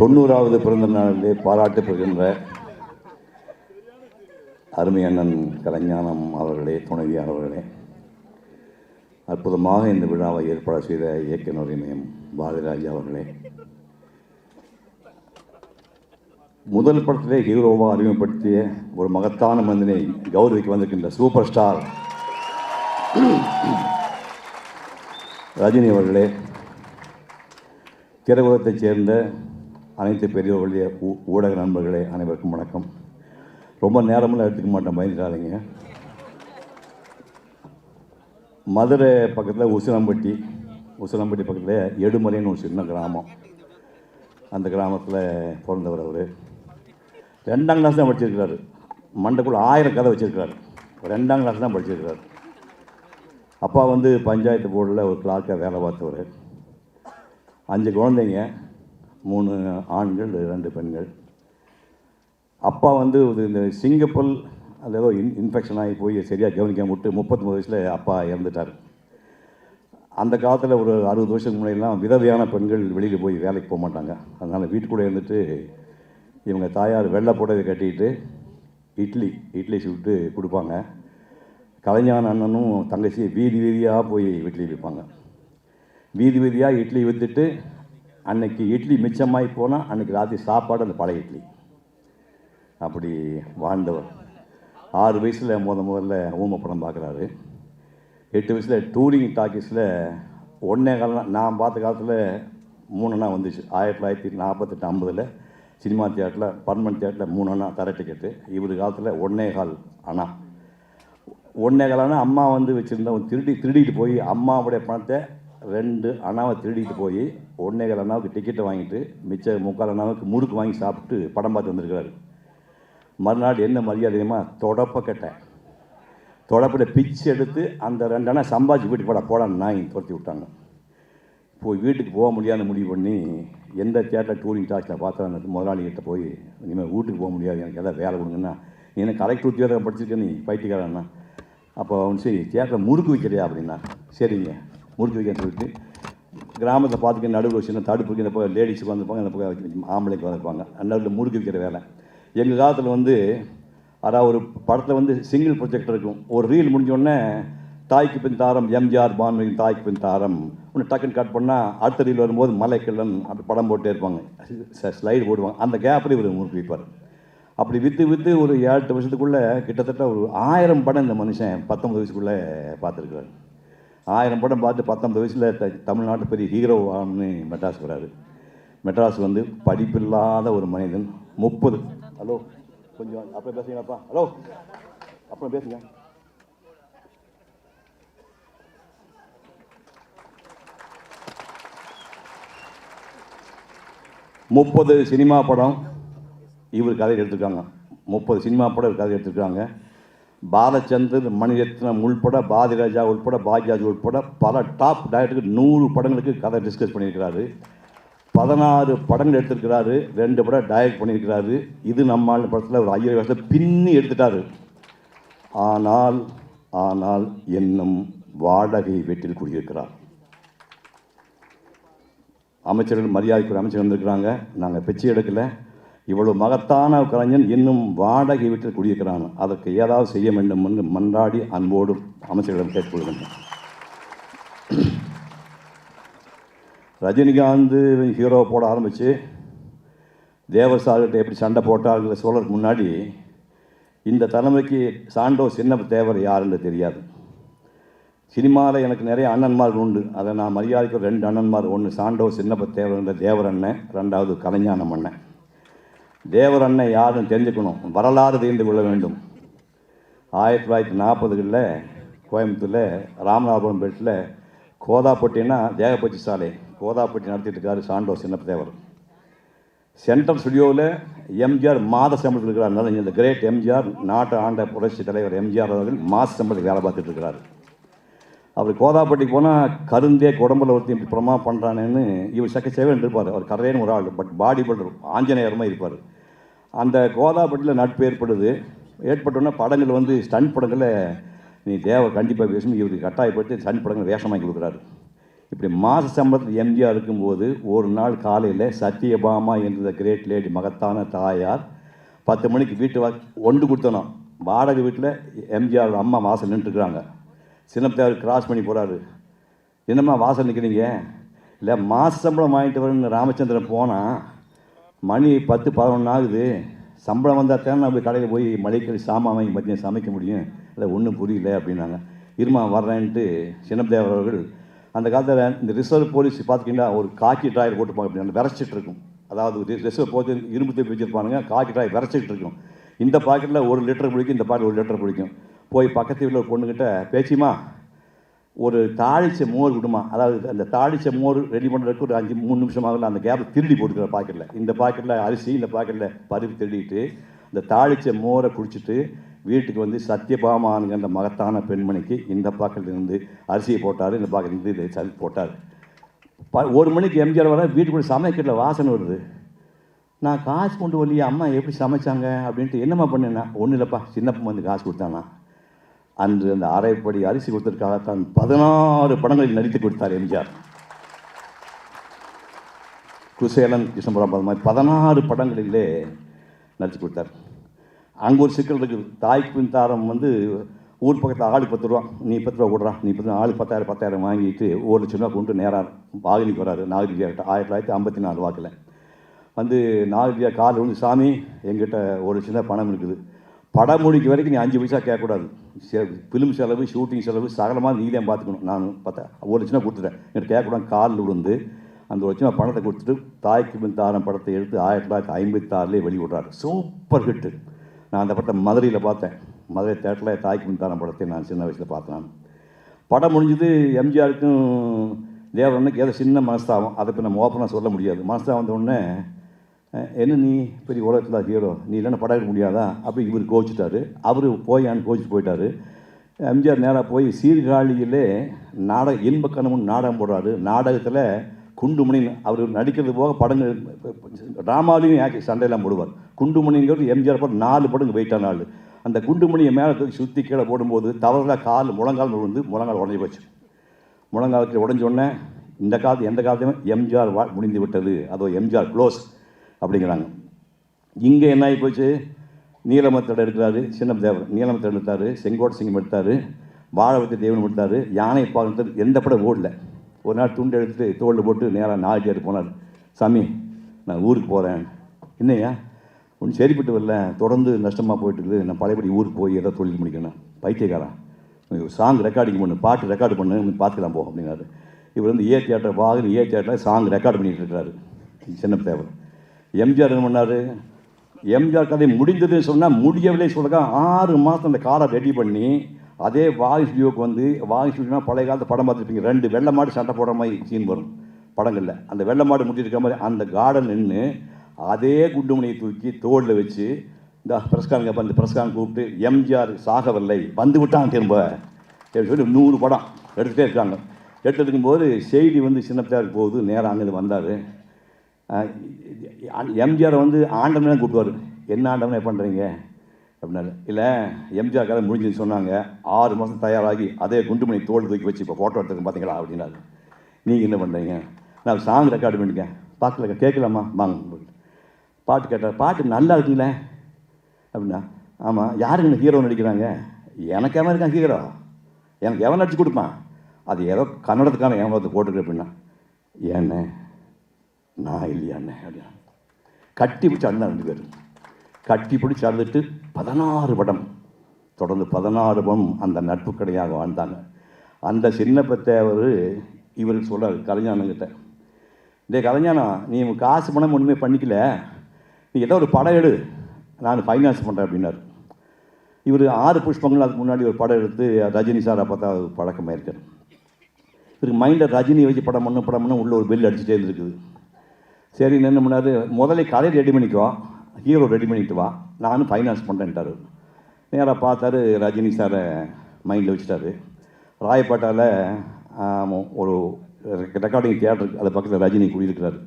தொண்ணூறாவது பிறந்த நாளிலே பாராட்டு பெறுகின்ற அருமை அண்ணன் கலைஞானம் அவர்களே துணைவியார் அவர்களே அற்புதமாக இந்த விழாவை ஏற்பாடு செய்த இயக்குனர் இமயம் பாரதிராஜ் அவர்களே. முதல் படத்திலே ஹீரோவாக அறிமுகப்படுத்திய ஒரு மகத்தான மனிதனை கௌரவிக்க வந்திருக்கின்ற சூப்பர் ஸ்டார் ரஜினி அவர்களே திரையுலகத்தைச் சேர்ந்த அனைத்து பெரியவர்களுடைய ஊ- ஊடக நண்பர்களே அனைவருக்கும் வணக்கம். ரொம்ப நேரமெல்லாம் எடுத்துக்க மாட்டேன் பயந்துடாதீங்க. மதுரை பக்கத்தில் உசிலம்பட்டி உசிலம்பட்டி பக்கத்தில் எடுமலைன்னு ஒரு சின்ன கிராமம். அந்த கிராமத்தில் பிறந்தவர் அவர். ரெண்டாம் கிளாஸ் தான் படிச்சிருக்கிறாரு. மண்டைக்குள்ள ஆயிரம் கதை வச்சிருக்கிறாரு. ரெண்டாம் கிளாஸ் தான் படிச்சிருக்கிறாரு. அப்பா வந்து பஞ்சாயத்து போர்டில் ஒரு கிளார்க்காக வேலை பார்த்தவர். அஞ்சு குழந்தைங்க. மூணு ஆண்கள் ரெண்டு பெண்கள். அப்பா வந்து இது இந்த சிங்கப்பல் அது ஏதோ இன் இன்ஃபெக்ஷன் ஆகி போய் சரியாக கவனிக்காம விட்டு முப்பத்தொம்பது வயசில் அப்பா இறந்துட்டார். அந்த காலத்தில் ஒரு அறுபது வருஷத்துக்கு முன்னாடிலாம் விதவையான பெண்கள் வெளியில் போய் வேலைக்கு போக மாட்டாங்க. அதனால் வீட்டுக்குள்ளே இருந்துட்டு இவங்க தாயார் வெள்ளை புடவை கட்டிக்கிட்டு இட்லி இட்லி சுட்டு கொடுப்பாங்க. கலைஞான அண்ணனும் தங்கச்சி வீதி வீதியாக போய் இட்லி விற்பாங்க. வீதி வீதியாக இட்லி விற்றுட்டு அன்னைக்கு இட்லி மிச்சமாகி போனால் அன்னைக்கு ராத்திரி சாப்பாடு அந்த பழைய இட்லி. அப்படி வாழ்ந்தவர். ஆறு வயசில் முத முதல்ல ஊம படம் பார்க்குறாரு. எட்டு வயசில் டூரிங் டாக்கீஸில் ஒன்றே காலம் நான் பார்த்த காலத்தில் மூணுண்ணா வந்துச்சு. ஆயிரத்தி தொள்ளாயிரத்தி நாற்பத்தெட்டு ஐம்பதில் சினிமா தியேட்டரில் பர்மனன்ட் தியேட்டரில் மூணு அண்ணா தர டிக்கெட்டு. இவர் காலத்தில் ஒன்றே கால் அண்ணா. ஒன்றே காலம்னா அம்மா வந்து வச்சுருந்தவன் திருடி திருடிட்டு போய் அம்மாவுடைய பணத்தை ரெண்டு அண்ணாவை திருடிட்டு போய் ஒன்றே அண்ணாவுக்கு டிக்கெட்டை வாங்கிட்டு மிச்ச முக்கால் அண்ணாவுக்கு முறுக்கு வாங்கி சாப்பிட்டு படம் பார்த்து வந்திருக்கிறாரு. மறுநாள் என்ன மரியாதையுமா தொடப்பக்கட்டை தொடப்பில் பிச்சு எடுத்து அந்த ரெண்டு அண்ணா சம்பாதிச்சு வீட்டுக்கு போட போட நாய் துரத்தி விட்டாங்க. போய் வீட்டுக்கு போக முடியாத முடிவு பண்ணி எந்த தேட்டர் டூரிங் டாக்ஸில் பார்த்தா அந்த முதலாளிகிட்ட போய் இனிமேல் வீட்டுக்கு போக முடியாது எனக்கு எதாவது வேலை கொடுங்கன்னா நீ என்ன கலெக்டர் உத்தியோகம் படிச்சிருக்க நீ பைத்தியக்காரண்ணா அப்போ அவன் சரி தேட்டரை முறுக்கு வைக்கிறியா அப்படின்னா சரிங்க. முடிச்சு வைக்கன்னு சொல்லிட்டு கிராமத்தில் பார்த்துக்க நடுவில் வச்சுருந்தா தடுப்பு தடுப்புக்கு இந்த பக்கம் லேடிஸுக்கு வந்திருப்பாங்க இந்த பக்கம் ஆம்பளைக்கு வந்துருப்பாங்க நடுவில் முறுக்கி வைக்கிற வேலை. எங்கள் காலத்தில் வந்து அதாவது ஒரு படத்தில் வந்து சிங்கிள் ப்ரொஜெக்டர் இருக்கும். ஒரு ரீல் முடிஞ்சோடனே தாய்க்கு பின் தாரம் எம்ஜிஆர் பான்மையின் தாய்க்கு பின் தாரம். ஒன்று டக்குன்னு கட் பண்ணால் அடுத்த ரீல் வரும்போது மலைக்கிழன் அப்படி படம் போட்டே இருப்பாங்க. ஸ்லைடு போடுவாங்க. அந்த கேப்பில் இவர் முறுக்கி வைப்பார். அப்படி விற்று விற்று ஒரு ஏழு வருஷத்துக்குள்ளே கிட்டத்தட்ட ஒரு ஆயிரம் படம் இந்த மனுஷன் பத்தொம்பது வயசுக்குள்ளே பார்த்துருக்குறாரு. ஆயிரம் படம் பார்த்து பத்தொம்பது வயசில் த தமிழ்நாட்டு பெரிய ஹீரோ ஆகணும்னு மெட்ராஸ் வராரு. மெட்ராஸ் வந்து படிப்பில்லாத ஒரு மனிதன். முப்பது. ஹலோ. கொஞ்சம் அப்புறம் பேசுங்களாப்பா ஹலோ. அப்புறம் பேசுங்க. முப்பது சினிமா படம் இவர் கதை எடுத்திருக்காங்க. முப்பது சினிமா படம் இவர் கதை எடுத்திருக்காங்க. பாலச்சந்தர் மணிரத்னம் உள்பட பாதிராஜா உள்பட பாக்யராஜ் உள்பட பல டாப் டைரக்டருக்கு நூறு படங்களுக்கு கதை டிஸ்கஸ் பண்ணியிருக்கிறாரு. பதினாறு படங்கள் எடுத்திருக்கிறாரு. ரெண்டு படம் டைரக்ட் பண்ணியிருக்கிறாரு. இது நம்ம படத்தில் ஒரு ஐயர் வருஷத்தில் பின்னி எடுத்துட்டாரு. ஆனால் ஆனால் என்னும் வாடகை வீட்டில் குடியிருக்கிறார். அமைச்சர்கள் மரியாதைக்குரிய அமைச்சர் வந்திருக்கிறாங்க. நாங்கள் பிச்சை எடுக்கலை. இவ்வளவு மகத்தான கலைஞன் இன்னும் வாடகை வீட்டில் குடியிருக்கிறான் அதற்கு ஏதாவது செய்ய வேண்டும் என்று மன்றாடி அன்போடு அமைச்சர்களிடம் கேட்டுக்கொள்கின்றேன். ரஜினிகாந்த் ஹீரோ போட ஆரம்பித்து தேவர் எப்படி சண்டை போட்டாருங்கிற சோழருக்கு முன்னாடி இந்த தலைமுறைக்கு சாண்டோ சின்ன தேவர் யாருன்னு தெரியாது. சினிமாவில் எனக்கு நிறைய அண்ணன்மார்கள் உண்டு. அதை நான் மரியாதைக்கு ரெண்டு அண்ணன்மார் ஒன்று சாண்டோ சின்னப்ப தேவர் தேவர் அண்ணன் ரெண்டாவது கலைஞானம் அண்ணன். தேவர் அண்ணன் யாரும் தெரிஞ்சுக்கணும். வரலாறு தெரிந்து கொள்ள வேண்டும். ஆயிரத்தி தொள்ளாயிரத்தி நாற்பதுகளில் கோயம்புத்தூரில் ராமநாதபுரம் பேட்டில் கோதாப்பட்டினா தேகப்பட்டி சாலை. கோதாப்பட்டி நடத்திட்டு இருக்காரு சாண்டோ சின்னப்ப தேவர் சென்ட்ரல் ஸ்டுடியோவில் எம்ஜிஆர் மாத சம்பளத்தில் இருக்கிறார். இந்த கிரேட் எம்ஜிஆர் நாட்டு ஆண்ட புரட்சி தலைவர் எம்ஜிஆர் அவர்கள் மாத சம்பளத்துக்கு வேலை பார்த்துட்டு இருக்கிறார். அவர் கோதாப்பட்டிக்கு போனால் கருந்தே குடம்புல ஒருத்தி இப்படி பிரமா பண்ணுறானேன்னு இவர் சக்க சேவன் இருப்பார் அவர் கரையன்னு ஒரு ஆள். பட் பாடி பில்டர் ஆஞ்சநேயரமாக இருப்பார். அந்த கோதாப்பட்டியில் நட்பு ஏற்படுது. ஏற்பட்டோன்னே படங்கள் வந்து ஸ்டன் படங்களில் நீ தேவை கண்டிப்பாக பேசணும் இவருக்கு கட்டாயப்பட்டு ஸ்டண்ட் படங்கள் வேஷமாக்கி கொடுக்குறாரு. இப்படி மாத சம்பளத்தில் எம்ஜிஆர் இருக்கும்போது ஒரு நாள் காலையில் சத்யபாமா என்ற கிரேட் லேடி மகத்தான தாயார் பத்து மணிக்கு வீட்டு வா ஒன்று கொடுத்தனும். வாடகை வீட்டில் எம்ஜிஆர் அம்மா வாசல் நின்றுருக்குறாங்க சின்னத்தார் கிராஸ் பண்ணி போகிறாரு என்னம்மா வாசல் நிற்கிறீங்க இல்லை மாத சம்பளம் வாங்கிட்டு வரேன்னு ராமச்சந்திரன் போனால் மணி பத்து பதினொன்று ஆகுது. சம்பளம் வந்தால் தானே நம்ம கடையில் போய் மளிகை சாமான் வாங்கி மத்தியம் சமைக்க முடியும். இல்லை ஒன்றும் புரியல அப்படின்னாங்க. இருமா வர்றேன்ட்டு சின்னத்தேவர் அவர்கள் அந்த காலத்தில் இந்த ரிசர்வ் போலீஸ் பார்த்துக்கிட்டா ஒரு காக்கி ட்ராயர் போட்டுப்பாங்க அப்படி அந்த விரைச்சிட்டு இருக்கும். அதாவது ரிசர்வ் போட்டு இரும்பு தேப்பி வச்சுருப்பானுங்க காக்கி ட்ராயர் விரைச்சிட்டு இருக்கும். இந்த பாக்கெட்டில் ஒரு லிட்டர் பிடிக்கும் இந்த பாக்கெட் ஒரு லிட்டர் பிடிக்கும் போய் பக்கத்து வீட்டில் ஒரு பொண்ணுக்கிட்ட பேச்சிமா ஒரு தாளிச்ச மோர் விடுமா? அதாவது அந்த தாளிச்ச மோர் ரெடி பண்ணுறதுக்கு ஒரு அஞ்சு மூணு நிமிஷம் ஆகல அந்த கேப் திருடி போட்டுக்கிற பாக்கெட்டில் இந்த பாக்கெட்டில் அரிசி இந்த பாக்கெட்டில் பருப்பு திருடிட்டு இந்த தாளிச்ச மோரை குடிச்சிட்டு வீட்டுக்கு வந்து சத்யபாமானுங்க அந்த மகத்தான பெண்மணிக்கு இந்த பாக்கெட்டில் இருந்து அரிசியை போட்டார் இந்த பாக்கெட்லேருந்து இதை சரி போட்டார். ப ஒரு மணிக்கு எம்ஜிஆர் வர வீட்டுக்குள்ள சமைக்கல வாசனை வருது. நான் காசு கொண்டு வரலையே அம்மா எப்படி சமைச்சாங்க? அப்படின்ட்டு என்னம்மா பண்ணேன்னா? ஒன்றும் இல்லைப்பா சின்னப்பம் வந்து காசு கொடுத்தானா? அன்று அந்த அரைப்படி அரிசி கொடுத்ததற்காக தான் பதினாறு படங்களில் நடித்து கொடுத்தார் எம்ஜிஆர். குசேலன் கிருஷ்ணபுரம் அது மாதிரி பதினாறு படங்களிலே நடித்து கொடுத்தார். அங்கே ஒரு சிக்கல் இருக்குது தாய்க்கு பின் தாரம் வந்து ஊர் பக்கத்தில் ஆளுக்கு பத்து ரூபா. நீ பத்து ரூபா கொடுறா. நீ பத்து ஆளுக்கு பத்தாயிரம் பத்தாயிரம் வாங்கிட்டு ஒரு லட்ச ரூபா கொண்டு நேராக வாகினிக்கு வராரு. நாகரிகிட்ட ஆயிரத்தி தொள்ளாயிரத்தி ஐம்பத்தி நாலு வாக்கில். வந்து நாகரிகா கால் வந்து சாமி எங்கிட்ட ஒரு சின்ன பணம் இருக்குது. படம் முடிக்க வரைக்கும் நீ அஞ்சு பைசா கேட்கக்கூடாது. ஃபிலிம் செலவு ஷூட்டிங் செலவு சகலமாக நீ தான் பார்த்துக்கணும். நான் பார்த்தேன். ஒரு லட்சம் கொடுத்துட்டேன். எனக்கு கேட்கக்கூடாது காலில் விழுந்து அந்த ஒரு லட்சம் பணத்தை கொடுத்துட்டு தாய்க்கு பின் தாரம் படத்தை எடுத்து ஆயிரத்தி தொள்ளாயிரத்தி ஐம்பத்தி ஆறுலேயே வெளியிடுறாரு. சூப்பர் ஹிட்டு நான் அந்த படத்தை மதுரையில் பார்த்தேன். மதுரை தேட்டரில் தாய்க்கு பின் தாரம் படத்தை நான் சின்ன வயசில் பார்த்தேன் படம் முடிஞ்சது எம்ஜிஆருக்கும் தேவரனுக்கு ஏதோ சின்ன மனஸ்தாபம். அதை இப்போ நம்ம ஓப்பனாக சொல்ல முடியாது. மனஸ்தாபம் வந்த உடனே என்ன நீ பெரிய உலகத்தில் ஹீரோ நீ இல்லைன்னா படம் எடுக்க முடியாதா? அப்படி இவர் கோச்சிட்டாரு அவர் போயான்னு கோச்சிட்டு போயிட்டாரு. எம்ஜிஆர் நேராக போய் சீர்காழியிலே நாடக இன்ப கணவன் நாடகம் போடுறாரு. நாடகத்தில் குண்டுமணின்னு அவர் நடிக்கிறது போக படங்கள் ராமாலையும் ஆக்கி சண்டையெல்லாம் போடுவார். குண்டுமணிங்கிறது எம்ஜிஆர் படம் நாலு படங்கள் வெயிட்டான நாள். அந்த குண்டுமணியை மேலே தூக்கி சுற்றி கீழே போடும்போது தவறுதலாக கால் முழங்கால் விழுந்து முழங்கால் உடஞ்சி போச்சு. முழங்காலத்தில் உடஞ்ச உடனே இந்த காலத்து எந்த காலத்தையும் எம்ஜிஆர் வா முடிந்து விட்டது. அதோ எம்ஜிஆர் க்ளோஸ். அப்படிங்கிறாங்க. இங்கே என்ன ஆகி போச்சு நீலமத்தோட எடுக்கிறாரு சின்ன தேவர் நீலமத்தடை எடுத்தார் செங்கோட்டை சிங்கம் எடுத்தார் வாழவத்தை தேவன் எடுத்தார் யானை பாகத்தில் எந்த படம் ஓடல. ஒரு நாள் துண்டு எடுத்துட்டு தோளில் போட்டு நேராக நாலு போனார். சாமி நான் ஊருக்கு போகிறேன் என்னையா ஒன்றும் சரிப்பட்டு வரல. தொடர்ந்து நஷ்டமாக போயிட்டு இருக்குது நான் பழையபடி ஊருக்கு போய் ஏதோ தொழில் முடிக்கணும். பைத்தியக்காரன். சாங் ரெக்கார்டிங் பண்ணு பாட்டு ரெக்கார்டு பண்ணு பார்த்துக்கலாம் போ அப்படின்னாரு இவர் வந்து ஏ தியேட்டர் வாகன ஏ தியேட்டரில் சாங் ரெக்கார்டு பண்ணிகிட்டு இருக்காரு சின்ன தேவர். எம்ஜிஆர் என்ன பண்ணார்? எம்ஜிஆர் கதை முடிந்ததுன்னு சொன்னால் முடியவில்லை சொல்லுங்க ஆறு மாதம் அந்த காரை ரெடி பண்ணி அதே வாகி ஸ்டுடியோக்கு வந்து வாகி ஸ்டுடியோனா பழைய காலத்து படம் பார்த்துருப்பீங்க. ரெண்டு வெள்ளை மாடு சண்டை போடுற மாதிரி சீன் வரும் படங்களில். அந்த வெள்ளை மாடு முடிச்சிருக்க மாதிரி அந்த கார்டன் நின்று அதே குண்டுமணியை தூக்கி தோளில் வச்சு இந்த பிரஸ்காரங்க வந்து பிரஸ்காரன் கூப்பிட்டு எம்ஜிஆர் சாகவில்லை வந்து விட்டான் திரும்ப சொல்லி நூறு படம் எடுத்துகிட்டே இருக்காங்க. எடுத்துட்டு இருக்கும்போது செய்தி வந்து சின்ன பிள்ளையாருக்கு போகுது நேராக அங்கே வந்தார். எம்ஜிஆர் வந்து ஆண்டவனே கூப்பிடுவார். என்ன ஆண்டவனே பண்ணுறீங்க அப்படின்னாரு. இல்லை எம்ஜிஆர் கதை முடிஞ்சுன்னு சொன்னாங்க. ஆறு மாதம் தயாராகி அதே குண்டுமணி தோல் தூக்கி வச்சு இப்போ ஃபோட்டோ எடுத்துக்க பார்த்தீங்களா அப்படின்னாரு. நீங்கள் என்ன பண்ணுறீங்க நான் சாங் ரெக்கார்டு பண்ணிக்கேன் பார்க்கல கேட்கலாமா? வாங்க. பாட்டு கேட்டார். பாட்டு நல்லா இருக்குங்களே. அப்படின்னா ஆமாம் யாருங்க ஹீரோ நடிக்கிறாங்க? எனக்கு எவன் இருக்கான் ஹீரோ எனக்கு எவன் நடிச்சு கொடுப்பான்? அது ஏதோ கன்னடத்துக்கான எவன் போட்டுருக்கு அப்படின்னா ஏண்ணே நான் இல்லையாண்ணே அப்படின்னா கட்டி பிடிச்சி அண்ணன் ரெண்டு பேர். கட்டி பிடிச்சி அழுதுட்டு பதினாறு படம் தொடர்ந்து பதினாறு படம் அந்த நட்பு கடையாக வாழ்ந்தாங்க. அந்த சின்னப்பத்தேவர் இவருக்கு சொல்கிறார் கலைஞானங்கிட்ட டே கலைஞானா நீ காசு பணம் ஒன்றுமே பண்ணிக்கல. நீ ஏதோ ஒரு படம் எடு. நான் ஃபைனான்ஸ் பண்ணுறேன் அப்படின்னாரு. இவர் ஆறு புஷ்பங்கள் அதுக்கு முன்னாடி ஒரு படம் எடுத்து ரஜினி சாரை பார்த்தா பழக்கமாக இருக்கார் இவருக்கு மைண்டில் ரஜினி வச்சு படம் பண்ண படம் பண்ண உள்ள ஒரு பெல் அடிச்சுட்டே இருக்குது சரி என்ன பண்ணாரு முதல்ல கதை ரெடி பண்ணிக்குவோம் ஹீரோ ரெடி பண்ணிட்டு வா. நானும் ஃபைனான்ஸ் பண்ணுறேன்ட்டாரு நேராக பார்த்தாரு ரஜினி சாரை மைண்டில் வச்சுட்டாரு. ராயப்பேட்டாவில் ஒரு ரெக்கார்டிங் தியேட்டர் அது பக்கத்தில் ரஜினி குடியிருக்கிறார்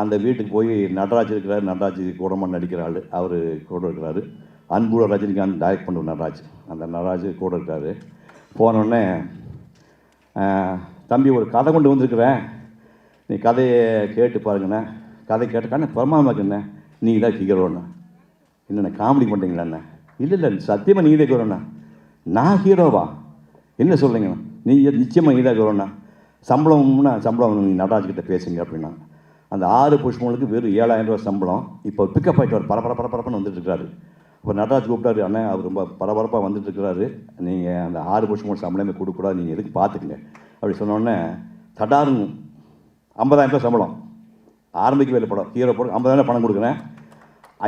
அந்த வீட்டுக்கு போய் நடராஜ் இருக்கிறார். நடராஜ் கூடமாக நடிக்கிற ஆள். அவர் கூட இருக்கிறாரு. அன்புட ரஜினிகாந்த் டைரக்ட் பண்ணுவோம் நடராஜ். அந்த நடராஜ் கூட இருக்கார் போனோடனே தம்பி ஒரு கதை கொண்டு வந்திருக்கிறேன். நீ கதையை கேட்டு பாருங்கண்ணே. கதை கேட்டக்கான பரமாமாக்குண்ணே நீ தான் ஹீரோண்ணா என்னண்ணே காமெடி பண்ணுறீங்களாண்ணே இல்லை இல்லை சத்தியமாக நீ தான் ஹீரோண்ணா நான் ஹீரோவா என்ன சொல்கிறீங்கண்ணா நீ நிச்சயமாக நீ தான் ஹீரோண்ணா சம்பளம்னா சம்பளம் நீ நடராஜ்கிட்ட பேசுங்க அப்படின்னா. அந்த ஆறு புஷ்பங்களுக்கு வெறும் ஏழாயிரம் ரூபா சம்பளம். இப்போ பிக்கப் ஆகிட்டு அவர் பரபர பரபரப்புன்னு வந்துட்டு இருக்காரு. இப்போ நடராஜ் கூப்பிட்டாரு அண்ணன் அவர் ரொம்ப பரபரப்பாக வந்துட்டு இருக்கிறாரு நீங்கள் அந்த ஆறு புஷ்பங்கள் சம்பளமே கொடுக்கூடாது நீங்கள் எதுக்கு பார்த்துக்குங்க? அப்படி சொன்னோடனே தடாருன்னு ஐம்பதாயிரம் ரூபாய் சம்பளம். ஆரம்பிக்க வேலை படம் ஹீரோ படம் ஐம்பதாயிரம் பணம் கொடுக்குறேன்.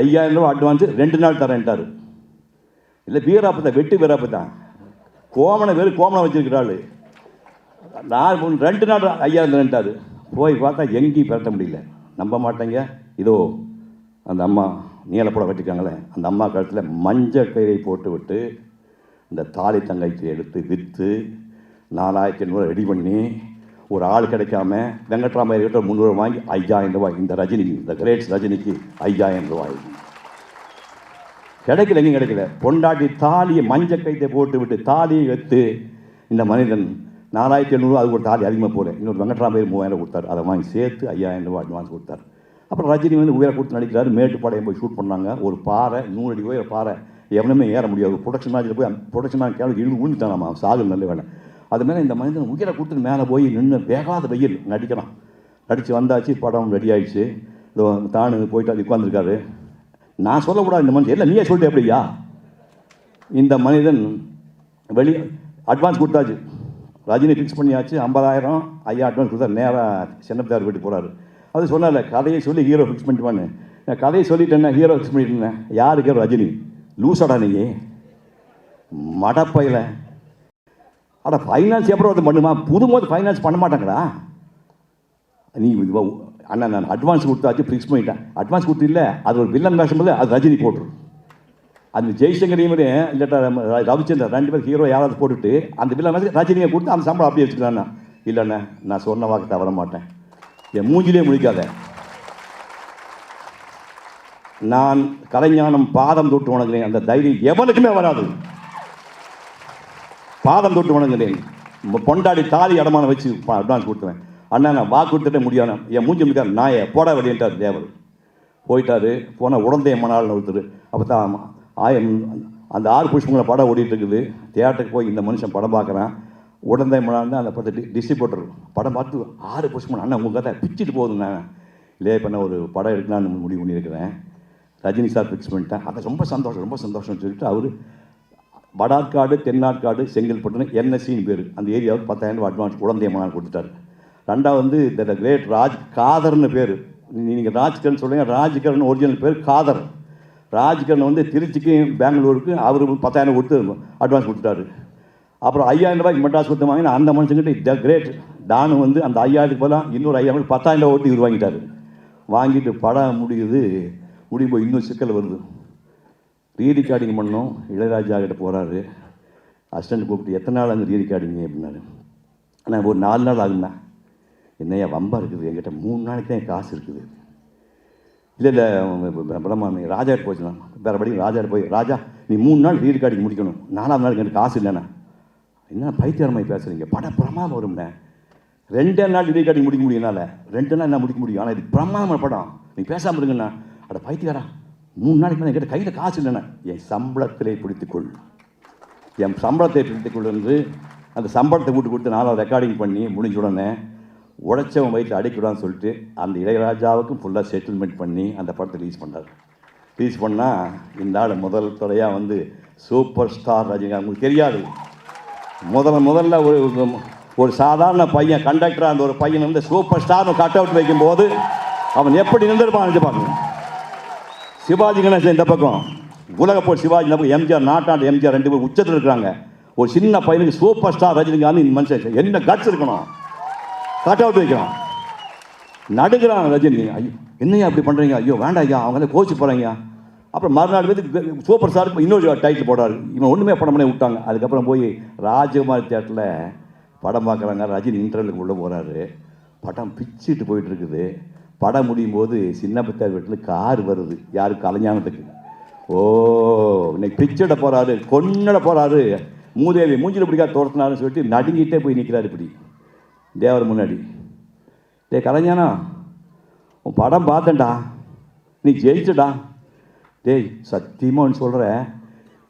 ஐயாயிரம் ரூபா அட்வான்ஸு ரெண்டு நாள் தரேன்ட்டார் இல்லை வீராப்பு தான் வெட்டி வீராப்பு தான் கோமனை வேறு கோமனை வச்சிருக்கிறாள் நான் ஒரு ரெண்டு நாள் ஐயாயிரம் தரேன்ட்டார் போய் பார்த்தா எங்கேயும் பெரட்ட முடியல. நம்ப மாட்டேங்க. இதோ அந்த அம்மா நீலப்படம் வெட்டிருக்காங்களே அந்த அம்மா கழுத்தில் மஞ்சள் கயிறை போட்டு விட்டு இந்த தாலி தங்கைக்கு எடுத்து விற்று நாலாயிரத்தி ஐநூறு ரெடி பண்ணி ஒரு ஆள் கிடைக்காம வெங்கட்ராமையர் கிட்ட முந்நூறு வாங்கி ஐயாயிரம் ரூபாய். இந்த ரஜினிக்கு இந்த கிரேட்ஸ் ரஜினிக்கு ஐயாயிரம் ரூபாய். கிடைக்கல எங்கேயும் கிடைக்கல. பொண்டாட்டி தாலியை மஞ்சள் கைத்தை போட்டு விட்டு தாலியை வைத்து இந்த மனிதன் நாலாயிரத்தி எழுநூறு அது ஒரு தாலி அதிகமாக போகிறேன் இன்னொரு வெங்கட்ராமையர் மூவாயிரம் கொடுத்தார். அதை வாங்கி சேர்த்து ஐயாயிரம் ரூபாய் அட்வான்ஸ் கொடுத்தாரு. அப்புறம் ரஜினி வந்து உயர கொடுத்து நடிக்கிறாரு. மேட்டுப்பாளையம் போய் ஷூட் பண்ணாங்க. ஒரு பாறை நூறு அடி உயர பாறை. எவனுமே ஏற முடியாது. ப்ரொடக்ஷன் மேட்ச்சில் போய் ப்ரொடக்ஷன் மேட்ச் கேள்வி இழுந்து ஊழித்தானாமா நம்ம சாகு நல்ல வேலை. அது மேலே இந்த மனிதன் உயிரை கொடுத்துட்டு மேலே போய் நின்று வேகாத வெயில் நடிக்கிறான். நடித்து வந்தாச்சு படம் ரெடி ஆகிடுச்சு இதோ தானு போயிட்டு அது உட்காந்துருக்காரு நான் சொல்லக்கூடாது இந்த மனுஷன். இல்லை நீயே சொல்லிட்டு எப்படியா இந்த மனிதன் வெளி அட்வான்ஸ் கொடுத்தாச்சு. ரஜினி ஃபிக்ஸ் பண்ணியாச்சு ஐம்பதாயிரம். ஐயா அட்வான்ஸ் கொடுத்தா நேராக சின்னத்தார் வீட்டுக்கு போகிறாரு அது சொன்னால கதையை சொல்லி ஹீரோ ஃபிக்ஸ் பண்ணிட்டுவான்னு. நான் கதையை சொல்லிட்டேன்னா ஹீரோ ஃபிக்ஸ் பண்ணிட்டேன் யாருக்கு ரஜினி? லூசடா நீ மடப்பையில். அட ஃபைனான்ஸ் எப்போ வந்து பண்ணுமா? புதுமோது ஃபைனான்ஸ் பண்ண மாட்டாங்கடா. நீ அண்ணா நான் அட்வான்ஸ் கொடுத்தாச்சு ஃபிக்ஸ் பண்ணிட்டேன். அட்வான்ஸ் கொடுத்தில்ல அது ஒரு வில்லன் வேஷம் போது அது ரஜினி போட்டுரு அந்த ஜெய்சங்கரையும் இல்லாட்டா ர- ரவிச்சந்திரன் ரெண்டு பேர் ஹீரோ யாராவது போட்டுட்டு அந்த வில்லன் ரஜினியை கொடுத்து அந்த சம்பளம் அப்படியே வச்சுக்கலாண்ணா இல்லைண்ணா நான் சொன்ன வாக்கு தவற மாட்டேன். என் மூஞ்சிலே முழிக்காத. நான் கலைஞானம் பாதம் தொட்டு உணர்கிறேன். அந்த தைரியம் எவனுக்குமே வராது. பாதம் தொட்டு வணங்குறேன் பொண்டாடி தாலி அடமானம் வச்சு அட்வான்ஸ் கொடுத்துவேன். அண்ணா நான் வாக்கு கொடுத்துட்டே முடியாது என் மூஞ்சி முடிக்காது நாயை போட வெளியிட்டார் தேவர். போயிட்டாரு போனால் உடந்தே மணால்னு ஒருத்தர். அப்போ தான் ஆயம் அந்த ஆறு புஷ்பங்களை படம் ஓடிட்டு இருக்குது. தியேட்டருக்கு போய் இந்த மனுஷன் படம் பார்க்குறான். மணால் தான் அந்த பத்து டிஸ்ட்ரிபியூட்டர் படம் பார்த்து ஆறு புஷ்பங்கள் அண்ணா உங்கள் கதை பிச்சுட்டு நான் இல்லையே பண்ண ஒரு படம் எடுக்கலான்னு முடிவு பண்ணியிருக்கிறேன். ரஜினி சார் ஃபிக்ஸ் பண்ணிட்டேன் அதை ரொம்ப சந்தோஷம் ரொம்ப சந்தோஷம்னு சொல்லிட்டு அவர் வடார்காடு தென்னாட்காடு செங்கல்பட்டுன்னு என்எஸ்சின்னு பேர். அந்த ஏரியாவுக்கு பத்தாயிரம் ரூபாய் அட்வான்ஸ் குழந்தையமான கொடுத்துட்டார். ரெண்டாவது வந்து த கிரேட் ராஜ் காதர்னு பேர். நீங்கள் ராஜ்கரன் சொல்லுங்க ராஜ்கரன் ஒரிஜினல் பேர் காதர் ராஜ்கரன் வந்து திருச்சிக்கும் பெங்களூருக்கு அவர் பத்தாயிரம் கொடுத்து அட்வான்ஸ் கொடுத்துட்டாரு. அப்புறம் ஐயாயிரம் ரூபாய்க்கு மெட்ராஸ் கொடுத்து வாங்கினா அந்த மனுஷங்கிட்ட த கிரேட் டானு வந்து அந்த ஐயாயிரத்துக்கு பதிலாக இன்னொரு ஐயாயிரம் பத்தாயிரம் ரூபாய் ஓட்டி இவர் வாங்கிட்டார். வாங்கிட்டு படம் முடியுது. முடியும் இன்னும் சிக்கல் வருது. ரீ ரெக்கார்டிங் பண்ணோம். இளையராஜா கிட்ட போகிறாரு அசிஸ்டண்ட் கூப்பிட்டு எத்தனை நாள் அங்கே ரீ அப்படின்னாரு. ஆனால் ஒரு நாலு நாள் ஆகுண்ணா என்னையா வம்பா இருக்குது. என்கிட்ட மூணு நாளைக்கு தான் என் காசு இருக்குது. இல்லை இல்லை பிரம்மா நீ ராஜா போச்சுண்ணா வேறு படி ராஜா போய் ராஜா நீ மூணு நாள் ரீ ரெக்கார்டிங் முடிக்கணும். நாலாவது நாள் எனக்கு காசு இல்லைண்ணா. என்ன பைத்தியரமாய் பேசுகிறீங்க படம் பிரமாதம் வரும்ண்ணே. ரெண்டே நாள் ரீ முடிக்க முடியும் என்னால். ரெண்டு நாள் என்ன முடிக்க முடியும். ஆனால் இது பிரமாதமான படம். நீ பேசாமல் இருங்கண்ணா. அட பைத்தியாரா மூணு நாளைக்கு மேலே என்கிட்ட கையில் காசு இல்லைண்ணா என் சம்பளத்திலே பிடித்துக்கொள். என் சம்பளத்தை பிடித்துக்கொள் என்று அந்த சம்பளத்தை கூட்டு கொடுத்து நாலாவது ரெக்கார்டிங் பண்ணி முடிஞ்ச உடனே உழைச்சவன் வயிற்று அடிக்கூடாதுன்னு சொல்லிட்டு அந்த இளையராஜாவுக்கும் ஃபுல்லாக செட்டில்மெண்ட் பண்ணி அந்த படத்தை ரிலீஸ் பண்ணார். ரிலீஸ் பண்ணால் இந்த ஆள் முதல் துறையாக வந்து சூப்பர் ஸ்டார் ரஜினிகாந்த். உங்களுக்கு தெரியாது. முதல்ல முதல்ல ஒரு ஒரு சாதாரண பையன் கண்டக்டராக அந்த ஒரு பையன் வந்து சூப்பர் ஸ்டார்னு கட் அவுட் வைக்கும்போது அவன் எப்படி நின்றுருப்பான் நினைச்சு பாருங்க. சிவாஜி கணேசன் இந்த பக்கம். உலக போர் சிவாஜி இந்த பக்கம். எம்ஜிஆர் நாட்டாண்டு எம்ஜிஆர் ரெண்டு பேரும் உச்சத்தில் இருக்கிறாங்க. ஒரு சின்ன பையனுக்கு சூப்பர் ஸ்டார் ரஜினிகாந்த் இந்த மனுஷன் என்ன கட்ஸ் இருக்கணும்? கட் அவுட் வைக்கிறான் நடுக்கிறான் ரஜினி. ஐயோ என்னையா அப்படி பண்ணுறீங்க ஐயோ வேண்டாம் ஐயா அவங்க வந்து கோச்சு போகிறாங்க அப்புறம் மறுநாள் வந்து சூப்பர் ஸ்டார் இன்னொரு டைட்டில் போடுறாரு. இவன் ஒன்றுமே படம் பண்ணி விட்டாங்க. அதுக்கப்புறம் போய் ராஜகுமார் தேட்டரில் படம் பார்க்குறாங்க ரஜினி இன்டர்வியூக்கு உள்ளே போகிறாரு படம் பிச்சுட்டு போயிட்டு இருக்குது. படம் முடியும் போது சின்ன பித்தார் வீட்டில் கார் வருது. யாரு? கலைஞானத்துக்கு. ஓ இன்னைக்கு பிச்சட போகிறாரு கொன்னட போகிறாரு மூதேவி மூஞ்சில் பிடிக்காது துரத்தினாருன்னு சொல்லிட்டு நடுங்கிட்டே போய் நிற்கிறாரு இப்படி. தேவர் முன்னாடி. டேய் கலைஞானா உன் படம் பார்த்தேன்டா. நீ ஜெயிச்சடா. டேய் சத்தியமாக ஒன்று சொல்கிறேன்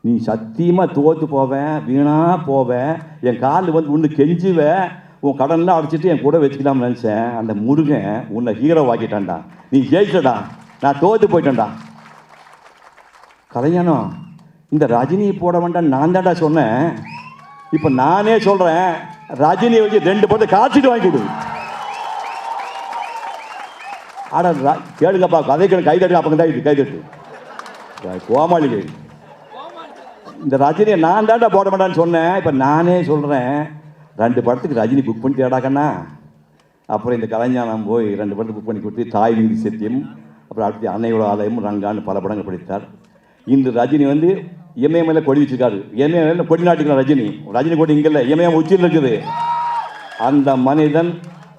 நீ சத்தியமாக தோற்று போவேன் வீணாக போவேன். என் காலில் வந்து ஒன்று கெஞ்சுவேன். உன் கடன்லாம் அடைச்சிட்டு என் கூட வச்சுக்கலாம்னு நினச்சேன். அந்த முருகன் உன்னை ஹீரோ ஆக்கிட்டான்டா. நீ ஜெயிச்சடா. நான் தோற்று போயிட்டேன்டா. கலைஞானம் இந்த ரஜினியை போட வேண்டாம் நான் தான்டா சொன்னேன். இப்போ நானே சொல்கிறேன் ரஜினியை வச்சு ரெண்டு படத்தை காட்சிட்டு வாங்கி கொடு. ஆட கேளுங்கப்பா கதை கேளு கை தட்டு அப்போ தான் கை தட்டு கோமாளிகை இந்த ரஜினியை நான் தான்டா போட மாட்டான்னு சொன்னேன். இப்போ நானே சொல்கிறேன் ரெண்டு படத்துக்கு ரஜினி புக் பண்ணிட்டியாடா கண்ணா? அப்புறம் இந்த கலைஞானம் போய் ரெண்டு படத்துக்கு புக் பண்ணி கொடுத்து தாய் நீதி சத்தியம் அப்புறம் அடுத்து அன்னையோட ஆலயம் ரங்கான்னு பல படங்கள் படித்தார். இன்று ரஜினி வந்து இமயமேல கொடி வச்சிருக்காரு. இமயமேல கொடி நாட்டுக்கலாம் ரஜினி. ரஜினி கொடி இங்கே இல்லை இமயம் உச்சியில் இருக்குது. அந்த மனிதன்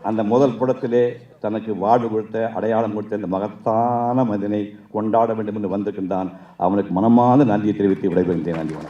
அந்த முதல் படத்திலே தனக்கு வாழ்வு கொடுத்த அடையாளம் கொடுத்த இந்த மகத்தான மனிதனை கொண்டாட வேண்டும் என்று வந்திருக்கின்றான். அவனுக்கு மனமான நன்றியை தெரிவித்து விடைபெறுகிறேன். நன்றி வணக்கம்.